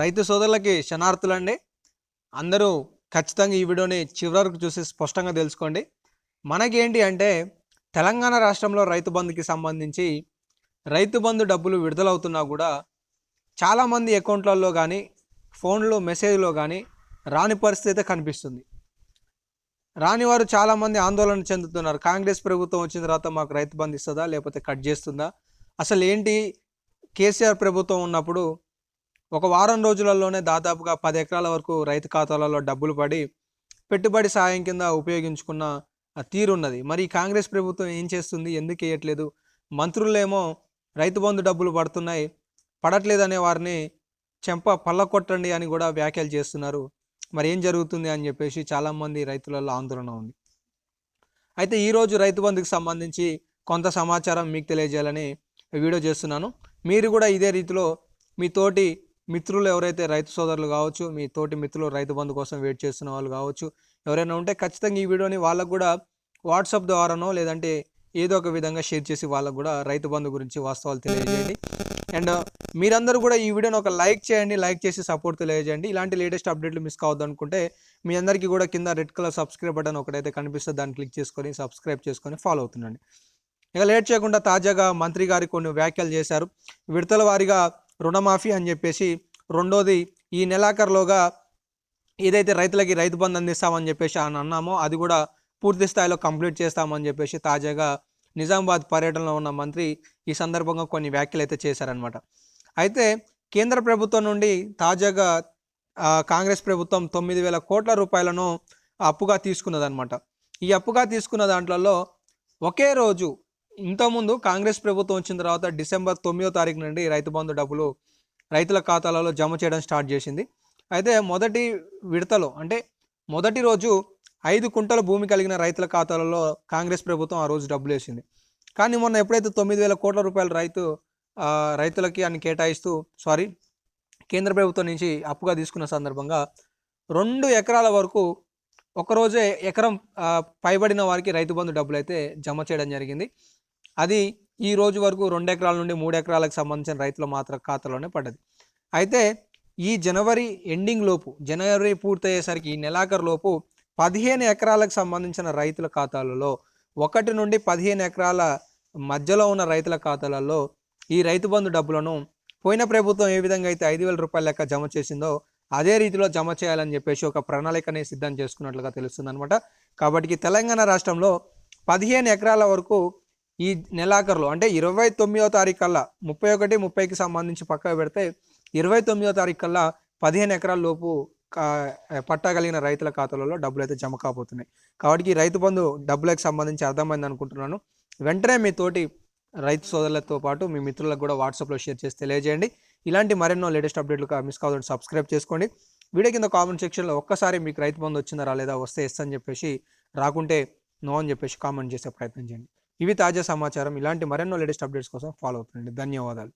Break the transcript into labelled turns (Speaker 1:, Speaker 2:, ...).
Speaker 1: రైతు సోదరులకి శనార్థులండి అందరూ ఖచ్చితంగా ఈ వీడియోని చివరి వరకు చూసి స్పష్టంగా తెలుసుకోండి. మనకేంటి అంటే తెలంగాణ రాష్ట్రంలో రైతు బంధుకి సంబంధించి రైతు బంధు డబ్బులు విడుదలవుతున్నా కూడా చాలామంది అకౌంట్లలో కానీ ఫోన్లో మెసేజ్లో కానీ రాని పరిస్థితి అయితే కనిపిస్తుంది. రాని వారు చాలామంది ఆందోళన చెందుతున్నారు. కాంగ్రెస్ ప్రభుత్వం వచ్చిన తర్వాత మాకు రైతు బంధు ఇస్తుందా లేకపోతే కట్ చేస్తుందా? అసలు ఏంటి? కేసీఆర్ ప్రభుత్వం ఉన్నప్పుడు ఒక వారం రోజులలోనే దాదాపుగా పది ఎకరాల వరకు రైతు ఖాతాలలో డబ్బులు పడి పెట్టుబడి సాయం కింద ఉపయోగించుకున్న తీరున్నది. తీరు ఉన్నది మరి కాంగ్రెస్ ప్రభుత్వం ఏం చేస్తుంది? ఎందుకు వేయట్లేదు? మంత్రులేమో రైతు బంధు డబ్బులు పడుతున్నాయి పడట్లేదనే వారిని చెంప పళ్ళకొట్టండి అని కూడా వ్యాఖ్యలు చేస్తున్నారు. మరి ఏం జరుగుతుంది అని చెప్పేసి చాలామంది రైతులలో ఆందోళన ఉంది. అయితే ఈరోజు రైతు బంధుకి సంబంధించి కొంత సమాచారం మీకు తెలియజేయాలని వీడియో చేస్తున్నాను. మీరు కూడా ఇదే రీతిలో మీ తోటి మిత్రులు ఎవరైతే రైతు సోదరులు కావచ్చు మీ తోటి మిత్రులు రైతు బంధు కోసం వెయిట్ చేస్తున్న వాళ్ళు కావచ్చు ఎవరైనా ఉంటే ఖచ్చితంగా ఈ వీడియోని వాళ్ళకు కూడా వాట్సాప్ ద్వారానో లేదంటే ఏదో ఒక విధంగా షేర్ చేసి వాళ్ళకు కూడా రైతు బంధు గురించి వాస్తవాలు తెలియజేయండి. అండ్ మీరందరూ కూడా ఈ వీడియోని ఒక లైక్ చేయండి లైక్ చేసి సపోర్ట్ తెలియజేయండి. ఇలాంటి లేటెస్ట్ అప్డేట్లు మిస్ కావద్దు అనుకుంటే మీ అందరికీ కూడా కింద రెడ్ కలర్ సబ్స్క్రైబ్ బటన్ ఒకటైతే కనిపిస్తుంది దాన్ని క్లిక్ చేసుకొని సబ్స్క్రైబ్ చేసుకొని ఫాలో అవుతుండండి. ఇక లేట్ చేయకుండా తాజాగా మంత్రి గారి కొన్ని వ్యాఖ్యలు చేశారు. విడతల వారీగా రుణమాఫీ అని చెప్పేసి రెండోది ఈ నెలాఖరులోగా ఏదైతే రైతులకి రైతు బంధు అందిస్తామని చెప్పేసి అని అన్నామో అది కూడా పూర్తి స్థాయిలో కంప్లీట్ చేస్తామని చెప్పేసి తాజాగా నిజామాబాద్ పర్యటనలో ఉన్న మంత్రి ఈ సందర్భంగా కొన్ని వ్యాఖ్యలు అయితే చేశారనమాట అయితే కేంద్ర ప్రభుత్వం నుండి తాజాగా కాంగ్రెస్ ప్రభుత్వం తొమ్మిది వేల కోట్ల రూపాయలను అప్పుగా తీసుకున్నదనమాట ఈ అప్పుగా తీసుకున్న దాంట్లో ఒకే రోజు ఇంతకుముందు కాంగ్రెస్ ప్రభుత్వం వచ్చిన తర్వాత డిసెంబర్ తొమ్మిదో తారీఖు నుండి రైతు బంధు డబ్బులు రైతుల ఖాతాలలో జమ చేయడం స్టార్ట్ చేసింది. అయితే మొదటి విడతలో అంటే మొదటి రోజు ఐదు కుంటల భూమి కలిగిన రైతుల ఖాతాలలో కాంగ్రెస్ ప్రభుత్వం ఆ రోజు డబ్బులు వేసింది. కానీ మొన్న ఎప్పుడైతే తొమ్మిది వేల కోట్ల రూపాయలు రైతు రైతులకి అని కేటాయిస్తూ సారీ కేంద్ర ప్రభుత్వం నుంచి అప్పుగా తీసుకున్న సందర్భంగా రెండు ఎకరాల వరకు ఒకరోజే ఎకరం పైబడిన వారికి రైతు బంధు డబ్బులు అయితే జమ చేయడం జరిగింది. అది ఈ రోజు వరకు రెండు ఎకరాల నుండి మూడు ఎకరాలకు సంబంధించిన రైతుల మాత్రం ఖాతాలోనే పడ్డది. అయితే ఈ జనవరి ఎండింగ్ లోపు జనవరి పూర్తయ్యేసరికి ఈ నెలాఖరు లోపు పదిహేను ఎకరాలకు సంబంధించిన రైతుల ఖాతాలలో ఒకటి నుండి పదిహేను ఎకరాల మధ్యలో ఉన్న రైతుల ఖాతాలలో ఈ రైతు బంధు డబ్బులను పోయిన ప్రభుత్వం ఏ విధంగా అయితే ఐదు వేల రూపాయల లెక్క జమ చేసిందో అదే రీతిలో జమ చేయాలని చెప్పేసి ఒక ప్రణాళికని సిద్ధం చేసుకున్నట్లుగా తెలుస్తుంది అనమాట కాబట్టి తెలంగాణ రాష్ట్రంలో పదిహేను ఎకరాల వరకు ఈ నెలాఖరులో అంటే ఇరవై తొమ్మిదో తారీఖు కల్లా ముప్పై ఒకటి ముప్పైకి సంబంధించి పక్కకు పెడితే ఇరవై తొమ్మిదో తారీఖు కల్లా పదిహేను ఎకరాల లోపు పట్టగలిగిన రైతుల ఖాతాలలో డబ్బులు అయితే జమ కాబోతున్నాయి. కాబట్టి ఈ రైతు బంధు డబ్బులకు సంబంధించి అర్థమైంది అనుకుంటున్నాను. వెంటనే మీ తోటి రైతు సోదరులతో పాటు మీ మిత్రులకు కూడా వాట్సాప్లో షేర్ చేసి తెలియజేయండి. ఇలాంటి మరెన్నో లేటెస్ట్ అప్డేట్లు మిస్ కావాలంటే సబ్స్క్రైబ్ చేసుకోండి. వీడియో కింద కామెంట్ సెక్షన్లో ఒక్కసారి మీకు రైతు బంధు వచ్చిందా రాలేదా వస్తే ఎస్ అని చెప్పేసి రాకుంటే నో అని చెప్పేసి కామెంట్ చేసే ప్రయత్నం చేయండి. ఇవి తాజా సమాచారం. ఇలాంటి మరెన్నో లేటెస్ట్ అప్డేట్స్ కోసం ఫాలో అవుతుంది ధన్యవాదాలు.